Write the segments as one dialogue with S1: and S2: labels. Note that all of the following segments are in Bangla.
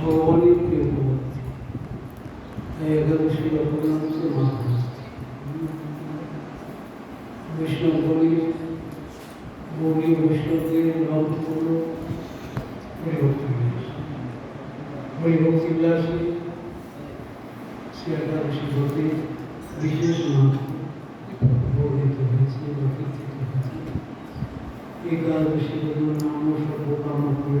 S1: ভক্তি তাই একাদশী অপরাধ হচ্ছে মা বৈষ্ণব বলি গৌরী বৈষ্ণবদের গ্রন্থ হল হরিভক্তি বিলাস হরিভক্তি সে একাদশী একাদশী নাম সর্বকাম করে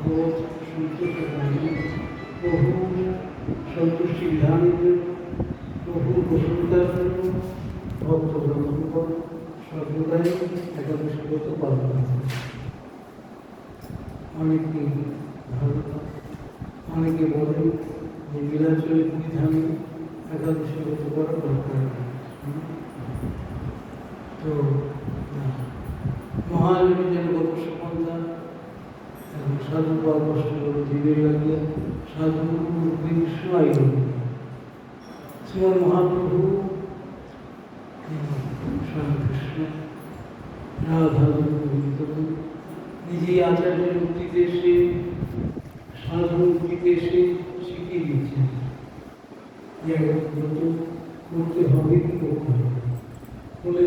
S1: ভগবত সন্তোষের জন্য প্রভু সন্তুষ্টি প্রভু প্রসন্নতার জন্য ভক্ত ব্রহ্মগণ সর্বদাই একাদশী ব্রত পালন অনেকে ভালো অনেকে বলেন যে নীলাচলে ধামে একাদশী ব্রত করা দরকার। তো মহাজনী যেন গত সফলতা এবং সাধু কষ্ট জীবে মহাপ্রভু গোবিন্দ আচার্যের মুক্তিতে এসে, সাধু মুক্তিতে এসে শিখিয়ে দিয়েছেন করতে হবে কি করতে হবে?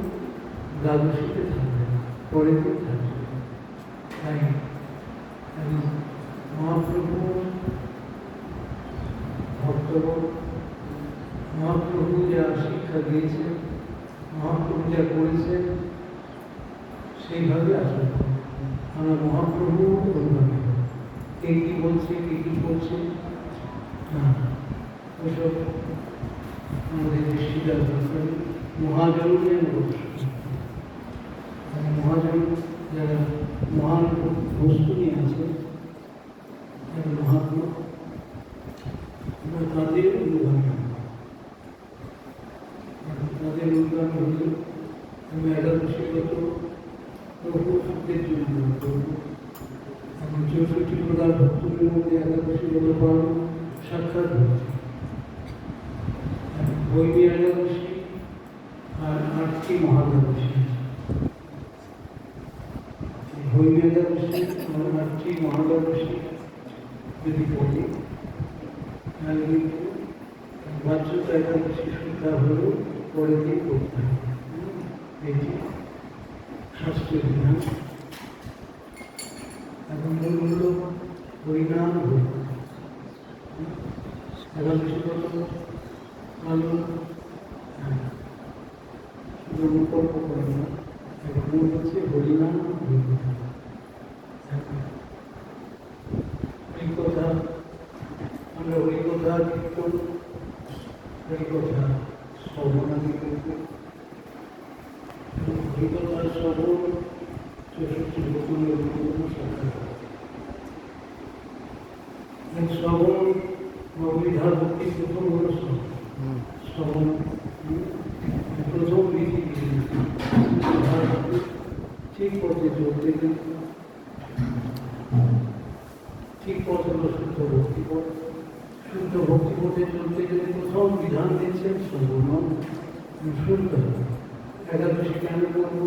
S1: দ্বাদশীতে থাকবে, পরেতে থাকবে। তাই মহাপ্রভু, ভক্তগণ, মহাপ্রভু যা শিক্ষা দিয়েছেন, মহাপ্রভু যা করেছেন, সেইভাবে আসলে আমরা মহাপ্রভু অনুভব কে কী বলছে, কে কী করছে? না ওসব আমাদের দৃষ্টিটা দরকার মহাজনকে বস্তু আছে মহাত্মা তাদের তাদের আমি একাদশী গত প্রভু ভক্তের জন্য এবং চৌষট্টি প্রকার ভক্তদের মধ্যে একাদশী গত পালন সাক্ষাৎ বৈবী একাদশী আর আটটি মহাদশী একাদশী আটটি মহাদশী যদি পড়ি তাহলে কিন্তু বাচ্চতা একাদশী সুদ্ধা হলেও পরেতেই করতে হবে এটি শাস্ত্রীয় বিধান এখন মূল হল হরিনাম হরি একাদশী কত আলো ব্রহ্মকল্প করে না এবং হচ্ছে হরিনাম হরিকথা আমরা হরিকথা কীর্তন হরিকথা শ্রবণাদি করব হরিকথা শ্রবণ চৌষট্টি বছরের সাক্ষাৎ শ্রবণ অভিধার ভক্তি প্রথম হল শ্রবণ প্রথম ঠিক পথে চলতে গেলে ঠিক পথ হল শুদ্ধ ভক্তিপথ শুদ্ধ ভক্তিপথে চলতে গেলে প্রথম বিধান দিচ্ছেন শ্রবণ শুনতে হবে একাদশী কেন করব?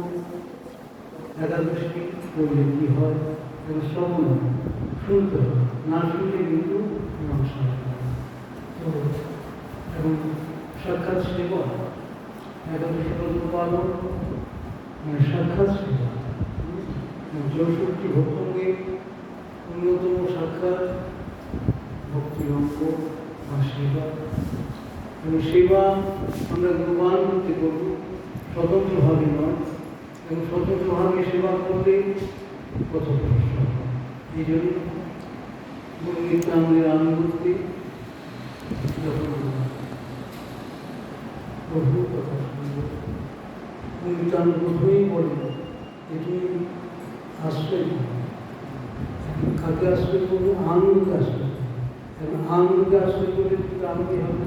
S1: একাদশী করলে কি হয়? শ্রবণ শুনতে হবে না শুনলে কিন্তু নমস্কার। তো এবং সাক্ষাৎ সেবা। একাদশী ব্রত পালন। মানে সাক্ষাৎ সেবা। চৌষট্টি ভক্তকে অন্যতম সাক্ষাৎ। ভক্তিরঙ্গ বা সেবা। এবং সেবা আমরা গুরুবান করতে করব। স্বতন্ত্রভাবে নয়। এবং স্বতন্ত্রভাবে সেবা করলে কত এই জন্য নিত্যানন্দের আনুগত্যে প্রভু কথা শুনব প্রথমেই যে তুমি আশ্রয়। কাকে আশ্রয় করব? আনন্দকে আশ্রয় আনন্দকে আশ্রয় করলে কিন্তু হবে।